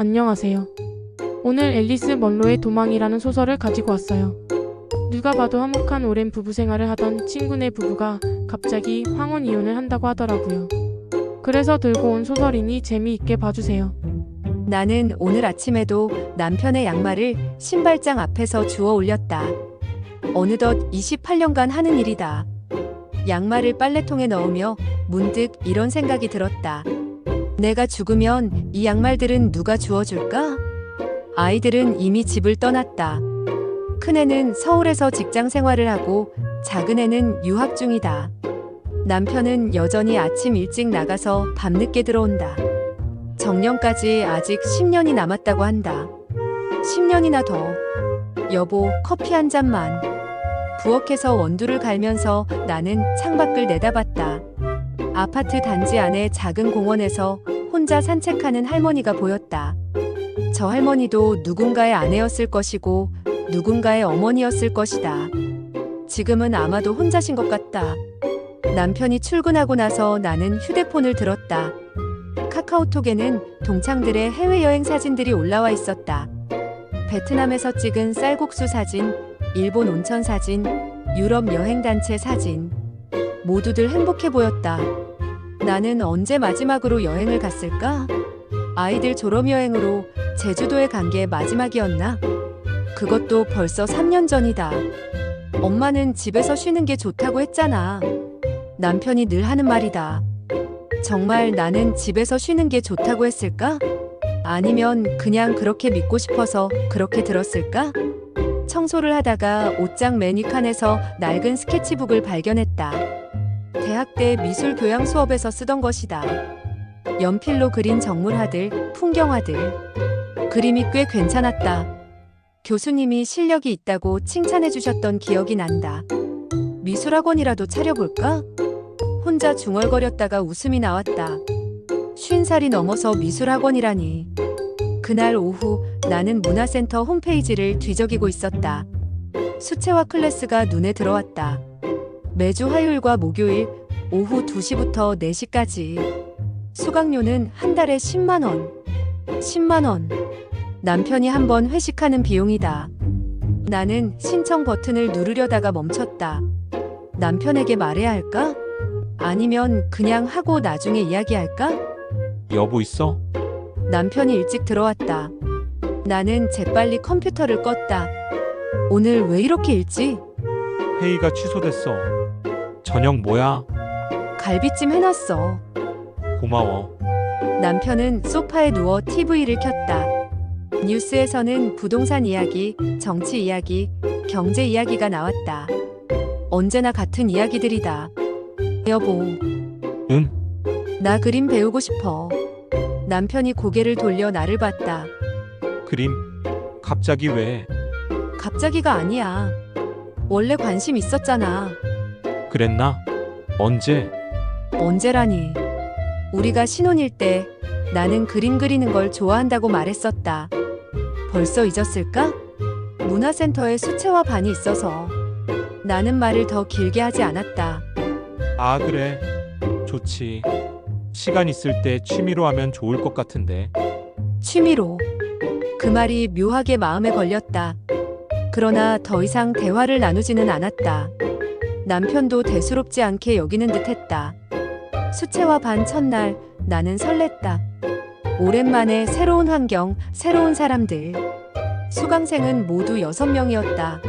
안녕하세요. 오늘 앨리스 먼로의 도망이라는 소설을 가지고 왔어요. 누가 봐도 화목한 오랜 부부 생활을 하던 친구네 부부가 갑자기 황혼 이혼을 한다고 하더라고요. 그래서 들고 온 소설이니 재미있게 봐주세요. 나는 오늘 아침에도 남편의 양말을 신발장 앞에서 주워 올렸다. 어느덧 28년간 하는 일이다. 양말을 빨래통에 넣으며 문득 이런 생각이 들었다. 내가 죽으면 이 양말들은 누가 주워줄까? 아이들은 이미 집을 떠났다. 큰애는 서울에서 직장 생활을 하고 작은애는 유학 중이다. 남편은 여전히 아침 일찍 나가서 밤늦게 들어온다. 정년까지 아직 10년이 남았다고 한다. 10년이나 더. 여보, 커피 한 잔만. 부엌에서 원두를 갈면서 나는 창밖을 내다봤다. 아파트 단지 안의 작은 공원에서 혼자 산책하는 할머니가 보였다. 저 할머니도 누군가의 아내였을 것이고 누군가의 어머니였을 것이다. 지금은 아마도 혼자신 것 같다. 남편이 출근하고 나서 나는 휴대폰을 들었다. 카카오톡에는 동창들의 해외여행 사진들이 올라와 있었다. 베트남에서 찍은 쌀국수 사진, 일본 온천 사진, 유럽 여행단체 사진. 모두들 행복해 보였다. 나는 언제 마지막으로 여행을 갔을까? 아이들 졸업여행으로 제주도에 간 게 마지막이었나? 그것도 벌써 3년 전이다. 엄마는 집에서 쉬는 게 좋다고 했잖아. 남편이 늘 하는 말이다. 정말 나는 집에서 쉬는 게 좋다고 했을까? 아니면 그냥 그렇게 믿고 싶어서 그렇게 들었을까? 청소를 하다가 옷장 매니칸에서 낡은 스케치북을 발견했다. 대학 때 미술 교양 수업에서 쓰던 것이다. 연필로 그린 정물화들, 풍경화들. 그림이 꽤 괜찮았다. 교수님이 실력이 있다고 칭찬해 주셨던 기억이 난다. 미술학원이라도 차려볼까? 혼자 중얼거렸다가 웃음이 나왔다. 쉰 살이 넘어서 미술학원이라니. 그날 오후 나는 문화센터 홈페이지를 뒤적이고 있었다. 수채화 클래스가 눈에 들어왔다. 매주 화요일과 목요일 오후 2시부터 4시까지. 수강료는 한 달에 10만원. 10만원. 남편이 한 번 회식하는 비용이다. 나는 신청 버튼을 누르려다가 멈췄다. 남편에게 말해야 할까? 아니면 그냥 하고 나중에 이야기할까? 여보 있어? 남편이 일찍 들어왔다. 나는 재빨리 컴퓨터를 껐다. 오늘 왜 이렇게 일찍? 회의가 취소됐어. 저녁 뭐야? 갈비찜 해놨어. 고마워. 남편은 소파에 누워 TV를 켰다. 뉴스에서는 부동산 이야기, 정치 이야기, 경제 이야기가 나왔다. 언제나 같은 이야기들이다. 여보, 응? 나 그림 배우고 싶어. 남편이 고개를 돌려 나를 봤다. 그림? 갑자기 왜? 갑자기가 아니야. 원래 관심 있었잖아. 그랬나? 언제? 언제라니. 우리가 신혼일 때 나는 그림 그리는 걸 좋아한다고 말했었다. 벌써 잊었을까? 문화센터에 수채화 반이 있어서 나는 말을 더 길게 하지 않았다. 아 그래. 좋지. 시간 있을 때 취미로 하면 좋을 것 같은데. 취미로. 그 말이 묘하게 마음에 걸렸다. 그러나 더 이상 대화를 나누지는 않았다. 남편도 대수롭지 않게 여기는 듯 했다. 수채화 반 첫날 나는 설렜다. 오랜만에 새로운 환경, 새로운 사람들. 수강생은 모두 여섯 명이었다.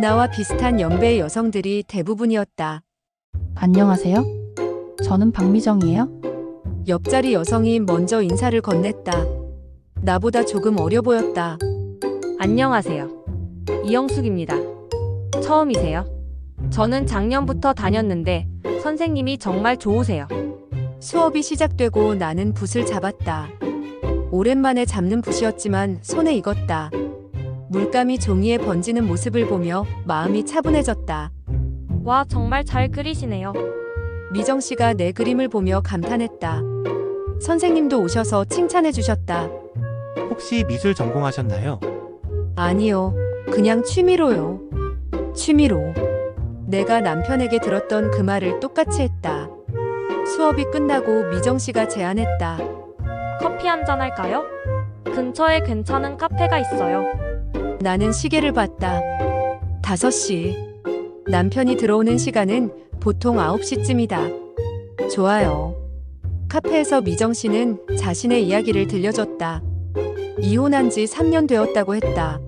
나와 비슷한 연배의 여성들이 대부분이었다. 안녕하세요. 저는 박미정이에요. 옆자리 여성이 먼저 인사를 건넸다. 나보다 조금 어려 보였다. 안녕하세요. 이영숙입니다. 처음이세요? 저는 작년부터 다녔는데 선생님이 정말 좋으세요. 수업이 시작되고 나는 붓을 잡았다. 오랜만에 잡는 붓이었지만 손에 익었다. 물감이 종이에 번지는 모습을 보며 마음이 차분해졌다. 와, 정말 잘 그리시네요. 미정 씨가 내 그림을 보며 감탄했다. 선생님도 오셔서 칭찬해 주셨다. 혹시 미술 전공하셨나요? 아니요. 그냥 취미로요. 취미로. 내가 남편에게 들었던 그 말을 똑같이 했다. 수업이 끝나고 미정 씨가 제안했다. 커피 한잔 할까요? 근처에 괜찮은 카페가 있어요. 나는 시계를 봤다. 5시. 남편이 들어오는 시간은 보통 9시쯤이다. 좋아요. 카페에서 미정 씨는 자신의 이야기를 들려줬다. 이혼한 지 3년 되었다고 했다.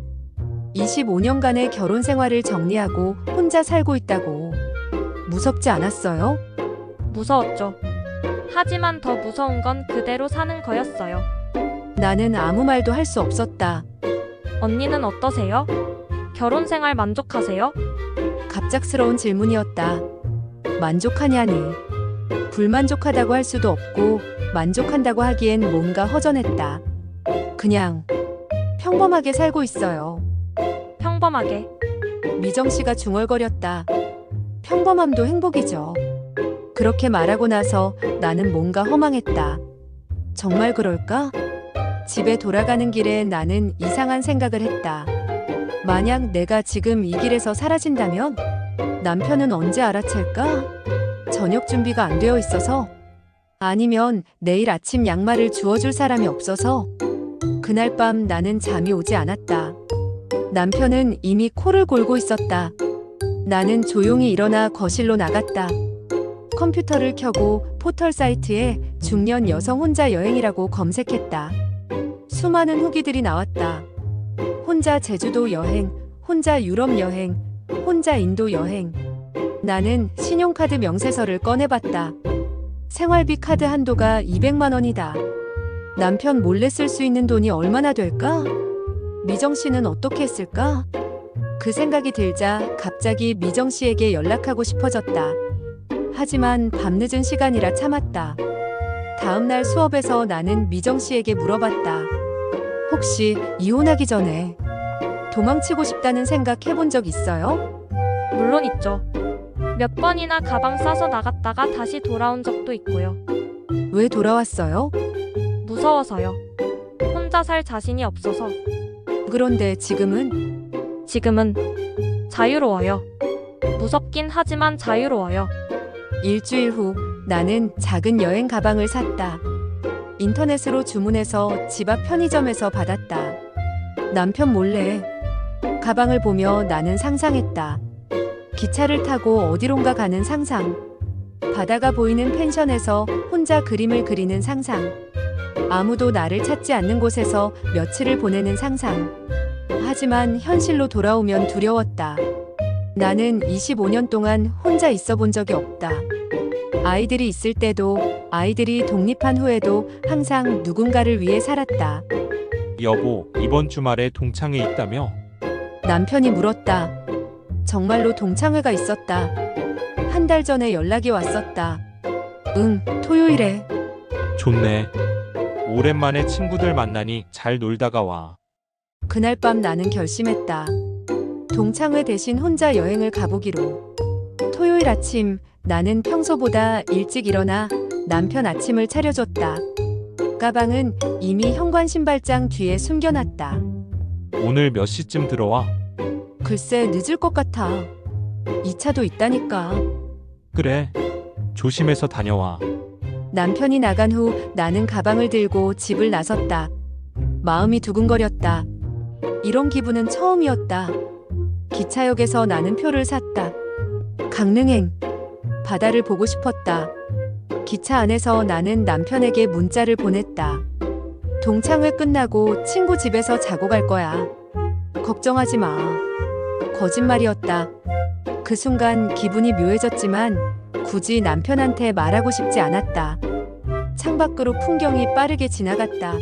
25년간의 결혼 생활을 정리하고 혼자 살고 있다고. 무섭지 않았어요? 무서웠죠. 하지만 더 무서운 건 그대로 사는 거였어요. 나는 아무 말도 할 수 없었다. 언니는 어떠세요? 결혼 생활 만족하세요? 갑작스러운 질문이었다. 만족하냐니. 불만족하다고 할 수도 없고, 만족한다고 하기엔 뭔가 허전했다. 그냥, 평범하게 살고 있어요. 평범하게. 미정 씨가 중얼거렸다. 평범함도 행복이죠. 그렇게 말하고 나서 나는 뭔가 허망했다. 정말 그럴까? 집에 돌아가는 길에 나는 이상한 생각을 했다. 만약 내가 지금 이 길에서 사라진다면 남편은 언제 알아챌까? 저녁 준비가 안 되어 있어서 아니면 내일 아침 양말을 주워줄 사람이 없어서 그날 밤 나는 잠이 오지 않았다. 남편은 이미 코를 골고 있었다. 나는 조용히 일어나 거실로 나갔다. 컴퓨터를 켜고 포털 사이트에 중년 여성 혼자 여행이라고 검색했다. 수많은 후기들이 나왔다. 혼자 제주도 여행, 혼자 유럽 여행, 혼자 인도 여행. 나는 신용카드 명세서를 꺼내봤다. 생활비 카드 한도가 200만 원이다. 남편 몰래 쓸 수 있는 돈이 얼마나 될까? 미정 씨는 어떻게 했을까? 그 생각이 들자 갑자기 미정 씨에게 연락하고 싶어졌다. 하지만 밤늦은 시간이라 참았다. 다음 날 수업에서 나는 미정 씨에게 물어봤다. 혹시 이혼하기 전에 도망치고 싶다는 생각 해본 적 있어요? 물론 있죠. 몇 번이나 가방 싸서 나갔다가 다시 돌아온 적도 있고요. 왜 돌아왔어요? 무서워서요. 혼자 살 자신이 없어서. 그런데 지금은 지금은 자유로워요. 무섭긴 하지만 자유로워요. 일주일 후 나는 작은 여행 가방을 샀다. 인터넷으로 주문해서 집 앞 편의점에서 받았다. 남편 몰래 가방을 보며 나는 상상했다. 기차를 타고 어디론가 가는 상상. 바다가 보이는 펜션에서 혼자 그림을 그리는 상상. 아무도 나를 찾지 않는 곳에서 며칠을 보내는 상상. 하지만 현실로 돌아오면 두려웠다. 나는 25년 동안 혼자 있어 본 적이 없다. 아이들이 있을 때도 아이들이 독립한 후에도 항상 누군가를 위해 살았다. 여보, 이번 주말에 동창회 있다며? 남편이 물었다. 정말로 동창회가 있었다. 한 달 전에 연락이 왔었다. 응, 토요일에. 좋네. 오랜만에 친구들 만나니 잘 놀다가 와. 그날 밤 나는 결심했다. 동창회 대신 혼자 여행을 가보기로. 토요일 아침 나는 평소보다 일찍 일어나 남편 아침을 차려줬다. 가방은 이미 현관 신발장 뒤에 숨겨놨다. 오늘 몇 시쯤 들어와? 글쎄 늦을 것 같아. 이 차도 있다니까. 그래. 조심해서 다녀와. 남편이 나간 후 나는 가방을 들고 집을 나섰다. 마음이 두근거렸다. 이런 기분은 처음이었다. 기차역에서 나는 표를 샀다. 강릉행. 바다를 보고 싶었다. 기차 안에서 나는 남편에게 문자를 보냈다. 동창회 끝나고 친구 집에서 자고 갈 거야. 걱정하지 마. 거짓말이었다. 그 순간 기분이 묘해졌지만 굳이 남편한테 말하고 싶지 않았다. 창밖으로 풍경이 빠르게 지나갔다.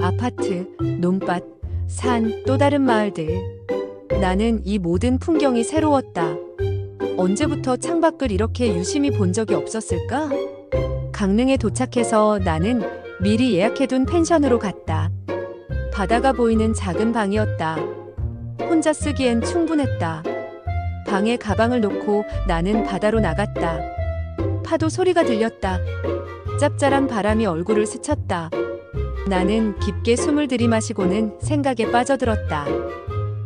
아파트, 논밭, 산, 또 다른 마을들. 나는 이 모든 풍경이 새로웠다. 언제부터 창밖을 이렇게 유심히 본 적이 없었을까? 강릉에 도착해서 나는 미리 예약해둔 펜션으로 갔다. 바다가 보이는 작은 방이었다. 혼자 쓰기엔 충분했다. 방에 가방을 놓고 나는 바다로 나갔다. 파도 소리가 들렸다. 짭짤한 바람이 얼굴을 스쳤다. 나는 깊게 숨을 들이마시고는 생각에 빠져들었다.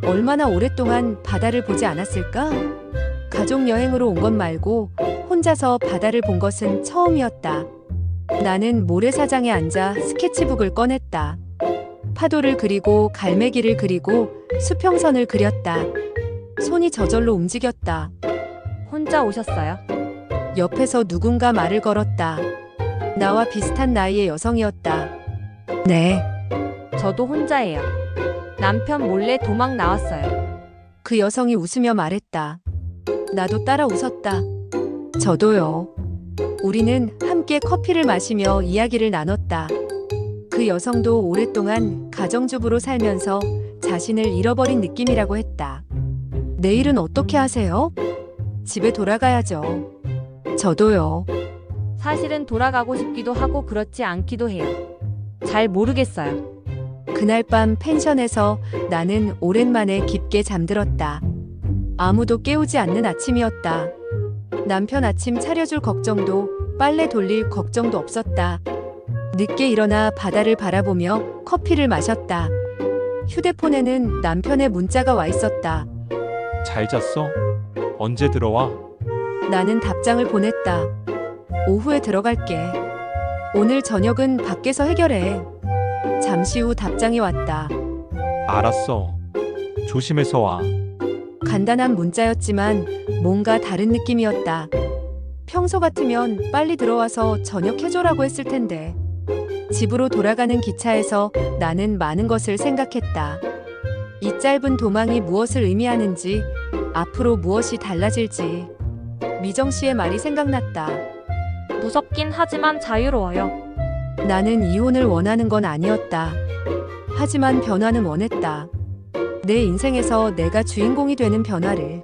얼마나 오랫동안 바다를 보지 않았을까? 가족 여행으로 온 것 말고 혼자서 바다를 본 것은 처음이었다. 나는 모래사장에 앉아 스케치북을 꺼냈다. 파도를 그리고 갈매기를 그리고 수평선을 그렸다. 손이 저절로 움직였다. 혼자 오셨어요? 옆에서 누군가 말을 걸었다. 나와 비슷한 나이의 여성이었다. 네, 저도 혼자예요. 남편 몰래 도망 나왔어요. 그 여성이 웃으며 말했다. 나도 따라 웃었다. 저도요. 우리는 함께 커피를 마시며 이야기를 나눴다. 그 여성도 오랫동안 가정주부로 살면서 자신을 잃어버린 느낌이라고 했다. 내일은 어떻게 하세요? 집에 돌아가야죠. 저도요. 사실은 돌아가고 싶기도 하고 그렇지 않기도 해요. 잘 모르겠어요. 그날 밤 펜션에서 나는 오랜만에 깊게 잠들었다. 아무도 깨우지 않는 아침이었다. 남편 아침 차려줄 걱정도 빨래 돌릴 걱정도 없었다. 늦게 일어나 바다를 바라보며 커피를 마셨다. 휴대폰에는 남편의 문자가 와 있었다. 잘 잤어? 언제 들어와? 나는 답장을 보냈다. 오후에 들어갈게. 오늘 저녁은 밖에서 해결해. 잠시 후 답장이 왔다. 알았어. 조심해서 와. 간단한 문자였지만 뭔가 다른 느낌이었다. 평소 같으면 빨리 들어와서 저녁 해줘라고 했을 텐데. 집으로 돌아가는 기차에서 나는 많은 것을 생각했다. 이 짧은 도망이 무엇을 의미하는지, 앞으로 무엇이 달라질지. 미정 씨의 말이 생각났다. 무섭긴 하지만 자유로워요. 나는 이혼을 원하는 건 아니었다. 하지만 변화는 원했다. 내 인생에서 내가 주인공이 되는 변화를.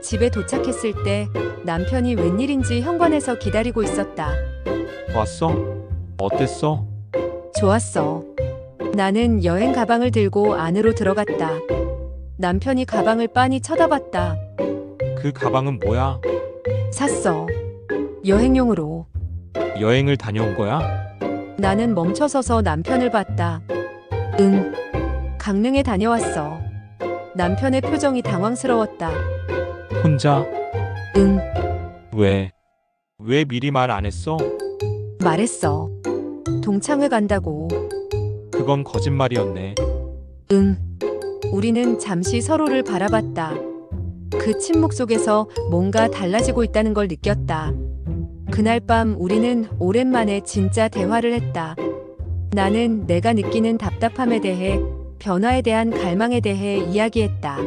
집에 도착했을 때 남편이 웬일인지 현관에서 기다리고 있었다. 왔어? 어땠어? 좋았어. 나는 여행 가방을 들고 안으로 들어갔다. 남편이 가방을 빤히 쳐다봤다. 그 가방은 뭐야? 샀어. 여행용으로. 여행을 다녀온 거야? 나는 멈춰서서 남편을 봤다. 응. 강릉에 다녀왔어. 남편의 표정이 당황스러웠다. 혼자? 응. 왜? 왜 미리 말 안 했어? 말했어. 동창회 간다고. 그건 거짓말이었네. 응. 우리는 잠시 서로를 바라봤다. 그 침묵 속에서 뭔가 달라지고 있다는 걸 느꼈다. 그날 밤 우리는 오랜만에 진짜 대화를 했다. 나는 내가 느끼는 답답함에 대해, 변화에 대한 갈망에 대해 이야기했다.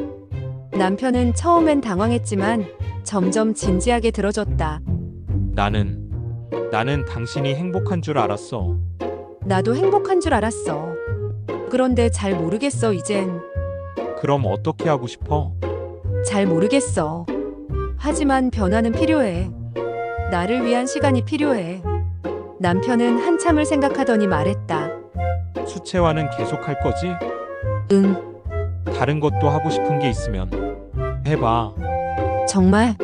남편은 처음엔 당황했지만 점점 진지하게 들어줬다. 나는 나는 당신이 행복한 줄 알았어. 나도 행복한 줄 알았어. 그런데 잘 모르겠어, 이젠. 그럼 어떻게 하고 싶어? 잘 모르겠어. 하지만 변화는 필요해. 나를 위한 시간이 필요해. 남편은 한참을 생각하더니 말했다. 수채화는 계속 할 거지? 응, 다른 것도 하고 싶은 게 있으면 해봐. 정말?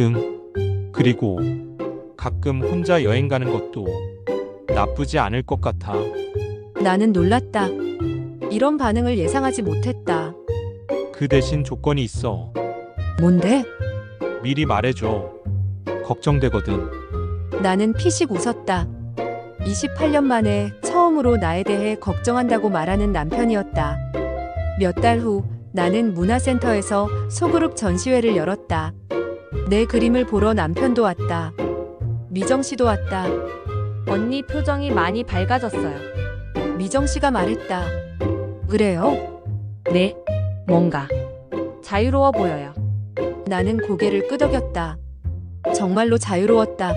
응. 그리고 가끔 혼자 여행 가는 것도 나쁘지 않을 것 같아. 나는 놀랐다. 이런 반응을 예상하지 못했다. 그 대신 조건이 있어. 뭔데? 미리 말해줘. 걱정되거든. 나는 피식 웃었다. 28년 만에 처음으로 나에 대해 걱정한다고 말하는 남편이었다. 몇 달 후 나는 문화센터에서 소그룹 전시회를 열었다. 내 그림을 보러 남편도 왔다. 미정 씨도 왔다. 언니 표정이 많이 밝아졌어요. 미정 씨가 말했다. 그래요? 네. 뭔가 자유로워 보여요. 나는 고개를 끄덕였다. 정말로 자유로웠다.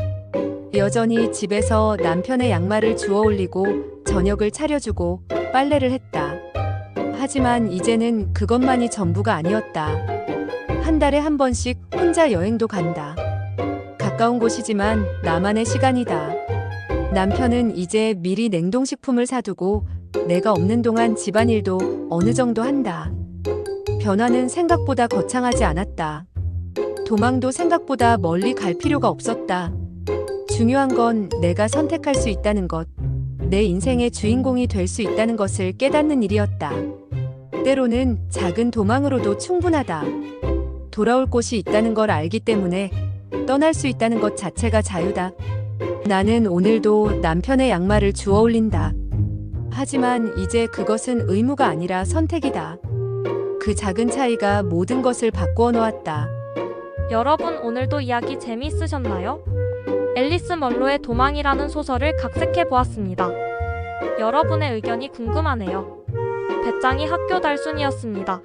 여전히 집에서 남편의 양말을 주워 올리고 저녁을 차려주고 빨래를 했다. 하지만 이제는 그것만이 전부가 아니었다. 한 달에 한 번씩 혼자 여행도 간다. 가까운 곳이지만 나만의 시간이다. 남편은 이제 미리 냉동식품을 사두고 내가 없는 동안 집안일도 어느 정도 한다. 변화는 생각보다 거창하지 않았다. 도망도 생각보다 멀리 갈 필요가 없었다. 중요한 건 내가 선택할 수 있다는 것, 내 인생의 주인공이 될 수 있다는 것을 깨닫는 일이었다. 때로는 작은 도망으로도 충분하다. 돌아올 곳이 있다는 걸 알기 때문에 떠날 수 있다는 것 자체가 자유다. 나는 오늘도 남편의 양말을 주워 올린다. 하지만 이제 그것은 의무가 아니라 선택이다. 그 작은 차이가 모든 것을 바꾸어 놓았다. 여러분 오늘도 이야기 재미있으셨나요? 앨리스 먼로의 도망이라는 소설을 각색해 보았습니다. 여러분의 의견이 궁금하네요. 배짱이 학교 달순이었습니다.